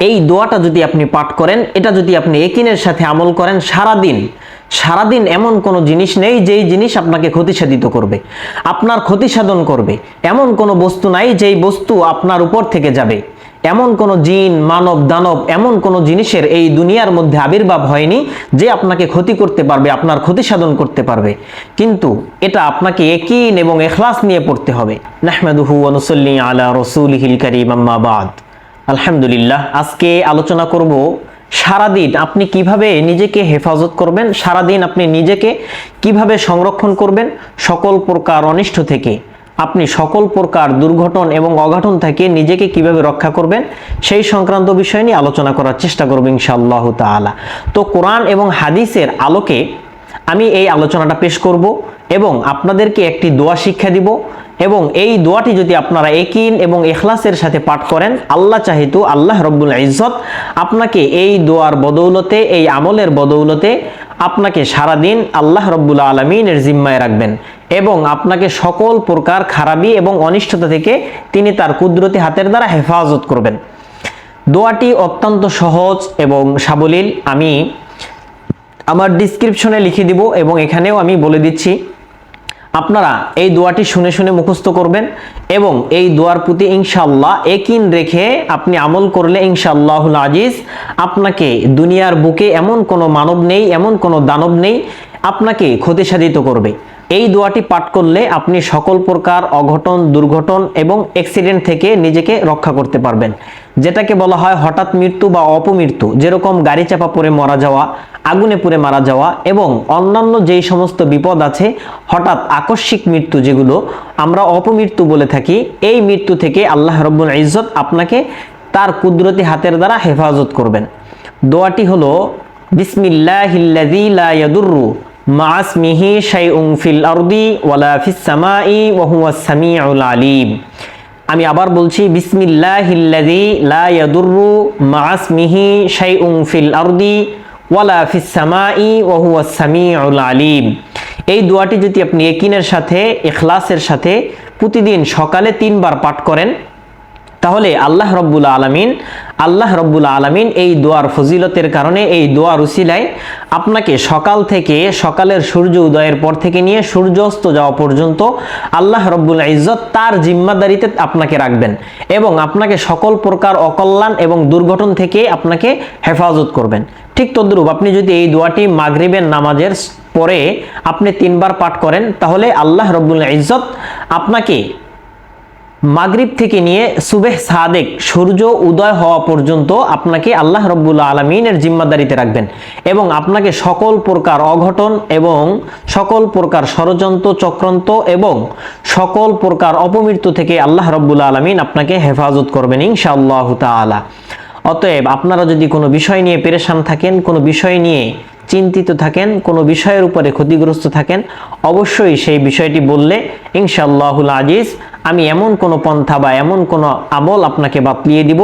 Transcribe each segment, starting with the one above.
এই দোয়াটা যদি আপনি পাঠ করেন, এটা যদি আপনি একিনের সাথে আমল করেন, সারাদিন সারাদিন এমন কোনো জিনিস নেই যেই জিনিস আপনাকে ক্ষতি সাধিত করবে। আপনার ক্ষতি সাধন করবে। এমন কোনো বস্তু নাই যেই বস্তু আপনার উপর থেকে যাবে। এমন কোনো জিন, মানব, দানব, এমন কোনো জিনিসের এই দুনিয়ার মধ্যে আবির্ভাব হয়নি যে আপনাকে ক্ষতি করতে পারবে, আপনার ক্ষতি সাধন করতে পারবে। কিন্তু এটা আপনাকে একিন এবং এখলাস নিয়ে পড়তে হবে। নাহমেদুহু অনুসল্লি আলা রসুলহিল করিম, আম্মা বাদ। আলহামদুলিল্লাহ, আজকে আলোচনা করব সারাদিন আপনি কীভাবে নিজেকে হেফাজত করবেন, সারাদিন আপনি নিজেকে কীভাবে সংরক্ষণ করবেন, সকল প্রকার অনিষ্ট থেকে। আপনি সকল প্রকার দুর্ঘটন এবং অঘটন থেকে নিজেকে কীভাবে রক্ষা করবেন, সেই সংক্রান্ত বিষয় নিয়ে আলোচনা করার চেষ্টা করব ইনশাআল্লাহ তাআলা। তো কোরআন এবং হাদিসের আলোকে আমি এই আলোচনাটা পেশ করব এবং আপনাদেরকে একটি দোয়া শিক্ষা দিব এবং এই দোয়াটি যদি আপনারা একিন এবং এখলাসের সাথে পাঠ করেন, আল্লাহ চাহিতু, আল্লাহ রব্বুল ইজ্জত আপনাকে এই দোয়ার বদৌলতে, এই আমলের বদৌলতে আপনাকে সারাদিন আল্লাহ রব্বুল আলমিনের জিম্মায় রাখবেন এবং আপনাকে সকল প্রকার খারাপি এবং অনিষ্টতা থেকে তিনি তার কুদরতি হাতের দ্বারা হেফাজত করবেন। দোয়াটি অত্যন্ত সহজ এবং সাবলীল। আমি আমার ডিসক্রিপশনে লিখে দিব এবং এখানেও আমি বলে দিচ্ছি। আপনারা এই দোয়াটি শুনে শুনে মুখস্থ করবেন এবং এই দোয়ার প্রতি ইনশাল্লাহ একিন রেখে আপনি আমল করলে ইনশাল্লাহুল আজিজ আপনাকে দুনিয়ার বুকে এমন কোনো মানব নেই, এমন কোনো দানব নেই, আপনাকে ক্ষতিসাধিত করবে। এই দোয়াটি পাঠ করলে আপনি সকল প্রকার অঘটন, দুর্ঘটন এবং অ্যাক্সিডেন্ট থেকে নিজেকে রক্ষা করতে পারবেন। যেটাকে বলা হয় হঠাৎ মৃত্যু বা অপমৃত্যু, যেরকম গাড়ি চাপা পড়ে মারা যাওয়া, আগুনে পুড়ে মারা যাওয়া এবং অন্যান্য যেই সমস্ত বিপদ আছে, হঠাৎ আকস্মিক মৃত্যু যেগুলো আমরা অপমৃত্যু বলে থাকি, এই মৃত্যু থেকে আল্লাহ রব্বুল ইজ্জত আপনাকে তার কুদরতি হাতের দ্বারা হেফাজত করবেন। দোয়াটি হলো, বিসমিল্লাহিল্লাযী লা ইয়াদুররু মাসমিহি শাইউন ফিল আরদি ওয়ালা ফিস সামাই ওয়া সামিউল আলিম। আমি আবার বলছি, বিসমিল্লাহিল্লাযী লা ইয়াদুররু মাসমিহি শাইউন ফিল আরদি ওয়ালা ফিস সামাই ওয়া সামিউল আলিম। এই দোয়াটি যদি আপনি একিনের সাথে এখলাসের সাথে প্রতিদিন সকালে তিনবার পাঠ করেন তাহলে আল্লাহ রব্বুল আলমিন, আল্লাহ রব্বুল আলমিন এই দোয়ার ফজিলতের কারণে এই দোয়ার উসিলায় আপনাকে সকাল থেকে সকালের সূর্য উদয়ের পর থেকে নিয়ে সূর্যাস্ত যাওয়া পর্যন্ত আল্লাহ রব্বুল ইজ্জত তার জিম্মাদারিতে আপনাকে রাখবেন এবং আপনাকে সকল প্রকার অকল্যাণ এবং দুর্ঘটন থেকে আপনাকে হেফাজত করবেন। ঠিক তদ্রুপ আপনি যদি এই দোয়াটি মাগরিবের নামাজের পরে আপনি তিনবার পাঠ করেন, তাহলে আল্লাহ রব্বুল ইজ্জত আপনাকে মাগরিব থেকে নিয়ে সুবেহ সাদেক, সূর্য উদয় হওয়া পর্যন্ত আপনাকে আল্লাহ রব্বুল আলমিনের জিম্মাদারিতে রাখবেন এবং আপনাকে সকল প্রকার অঘটন এবং সকল প্রকার ষড়যন্ত্র, চক্রান্ত এবং সকল প্রকার অপমৃত্যু থেকে আল্লাহ রব্বুল আলমিন আপনাকে হেফাজত করবেন ইনশাআল্লাহ তালা অতএব আপনারা যদি কোনো বিষয় নিয়ে পেরেশান থাকেন, কোনো বিষয় নিয়ে চিন্তিত থাকেন, কোনো বিষয়ের উপরে ক্ষতিগ্রস্ত থাকেন, অবশ্যই সেই বিষয়টি বললে ইনশাআল্লাহুল আজিজ আমি এমন কোনো পন্থা বা এমন কোনো আমল আপনাকে বাতলিয়ে দিব,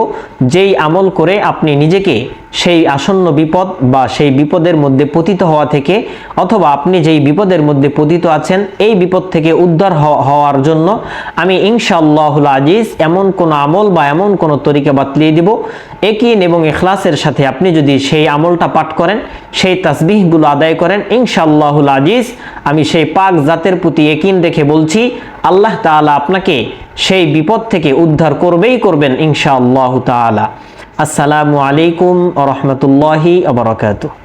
যেই আমল করে আপনি নিজেকে সেই আসন্ন বিপদ বা সেই বিপদের মধ্যে পতিত হওয়া থেকে অথবা আপনি যেই বিপদের মধ্যে পতিত আছেন, এই বিপদ থেকে উদ্ধার হওয়ার জন্য আমি ইনশাআল্লাহুল আজিজ এমন কোনো আমল বা এমন কোনো তরিকা বাতলিয়ে দিব। একিন এবং এখলাসের সাথে আপনি যদি সেই আমলটা পাঠ করেন, সেই তাসবিহগুলো আদায় করেন, ইনশাআল্লাহুল আজিজ আমি সেই পাক জাতের প্রতি একিন রেখে বলছি, আল্লাহ তাআলা আপনাকে সেই বিপদ থেকে উদ্ধার করবেই করবেন ইনশাআল্লাহ তালা আসসালামু আলাইকুম রহমতুল্লাহি আবরকাতুহ